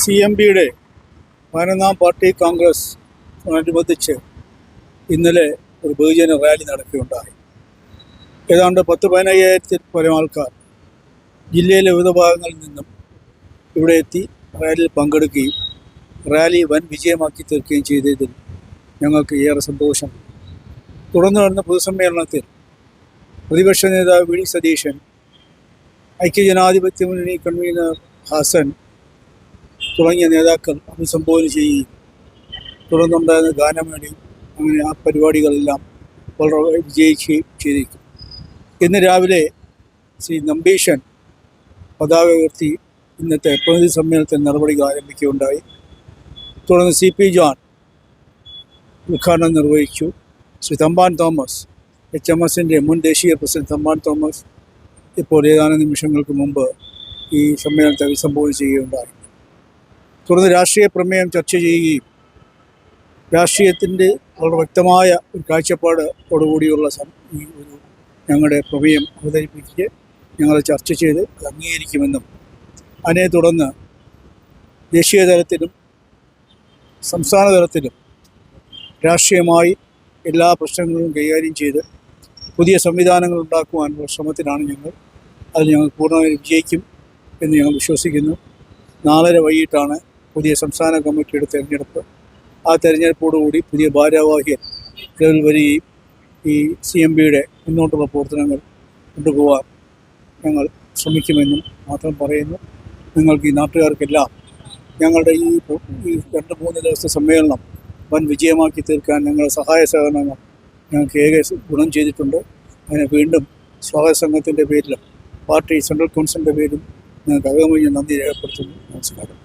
C M പിയുടെ പതിനൊന്നാം party Congress അനുബന്ധിച്ച് ഇന്നലെ ഒരു ബഹുജന റാലി നടക്കുകയുണ്ടായി. ഏതാണ്ട് പത്ത് പതിനയ്യായിരത്തിൽ പരം ആൾക്കാർ ജില്ലയിലെ വിവിധ ഭാഗങ്ങളിൽ നിന്നും ഇവിടെ എത്തി റാലിയിൽ പങ്കെടുക്കുകയും റാലി വൻ വിജയമാക്കി തീർക്കുകയും ചെയ്തതിൽ ഞങ്ങൾക്ക് ഏറെ സന്തോഷം. തുടർന്ന് നടന്ന പൊതുസമ്മേളനത്തിൽ പ്രതിപക്ഷ നേതാവ് വി ഡി സതീശൻ ഐക്യജനാധിപത്യ മുന്നണി കൺവീനർ ഹാസൻ തുടങ്ങിയ നേതാക്കൾ അഭിസംബോധന ചെയ്യുകയും തുടർന്നുണ്ടായിരുന്ന ഗാനമേളയും അങ്ങനെ ആ പരിപാടികളെല്ലാം വളരെ വിജയിക്കുകയും ചെയ്തിരിക്കും. ഇന്ന് രാവിലെ ശ്രീ നമ്പീശൻ പതാക ഉയർത്തി ഇന്നത്തെ പ്രതിനിധി സമ്മേളനത്തിൽ നടപടികൾ ആരംഭിക്കുകയുണ്ടായി. തുടർന്ന് സി പി ജോൺ ഉദ്ഘാടനം നിർവഹിച്ചു ശ്രീ തമ്പാൻ തോമസ് എച്ച് എം എസിന്റെ മുൻ ദേശീയ പ്രസിഡന്റ് തമ്പാൻ തോമസ്. ഇപ്പോൾ ഏതാനും നിമിഷങ്ങൾക്ക് മുമ്പ് ഈ സമ്മേളനത്തെ അഭിസംബോധന ചെയ്യുകയുണ്ടായി. തുടർന്ന് രാഷ്ട്രീയ പ്രമേയം ചർച്ച ചെയ്യുകയും രാഷ്ട്രീയത്തിന്റെ വളരെ വ്യക്തമായ ഒരു കാഴ്ചപ്പാടോടുകൂടിയുള്ള ഈ ഒരു ഞങ്ങളുടെ പ്രമേയം അവതരിപ്പിക്കുക ഞങ്ങൾ ചർച്ച ചെയ്ത് അത് അംഗീകരിക്കുമെന്നും അതിനെ തുടർന്ന് ദേശീയ തലത്തിലും സംസ്ഥാന തലത്തിലും രാഷ്ട്രീയമായി എല്ലാ പ്രശ്നങ്ങളും കൈകാര്യം ചെയ്ത് പുതിയ സംവിധാനങ്ങൾ ഉണ്ടാക്കുവാനുള്ള ശ്രമത്തിലാണ് ഞങ്ങൾ. അത് ഞങ്ങൾ പൂർണമായും വിജയിക്കും എന്ന് ഞങ്ങൾ വിശ്വസിക്കുന്നു. നാളെ വൈകിട്ടാണ് പുതിയ സംസ്ഥാന കമ്മിറ്റിയുടെ തെരഞ്ഞെടുപ്പ്. ആ തെരഞ്ഞെടുപ്പോടുകൂടി പുതിയ ഭാരവാഹികൾ നിലവിൽ വരികയും ഈ സി എം ബിയുടെ മുന്നോട്ടുള്ള പ്രവർത്തനങ്ങൾ കൊണ്ടുപോകാൻ ഞങ്ങൾ ശ്രമിക്കുമെന്നും മാത്രം പറയുന്നു. നിങ്ങൾക്ക് ഈ നാട്ടുകാർക്കെല്ലാം ഞങ്ങളുടെ ഈ രണ്ട് മൂന്ന് ദിവസത്തെ സമ്മേളനം വൻ വിജയമാക്കി തീർക്കാൻ ഞങ്ങളുടെ സഹായ സഹകരണങ്ങൾ ഞങ്ങൾക്ക് ഏക ഗുണം ചെയ്തിട്ടുണ്ട്. അതിനെ വീണ്ടും സ്വാഗത സംഘത്തിന്റെ പേരിലും പാർട്ടി സെൻട്രൽ കൗൺസിലിന്റെ പേരിലും ഞങ്ങൾക്ക് അകമഴിഞ്ഞ നന്ദി രേഖപ്പെടുത്തുന്നു. നമസ്കാരം.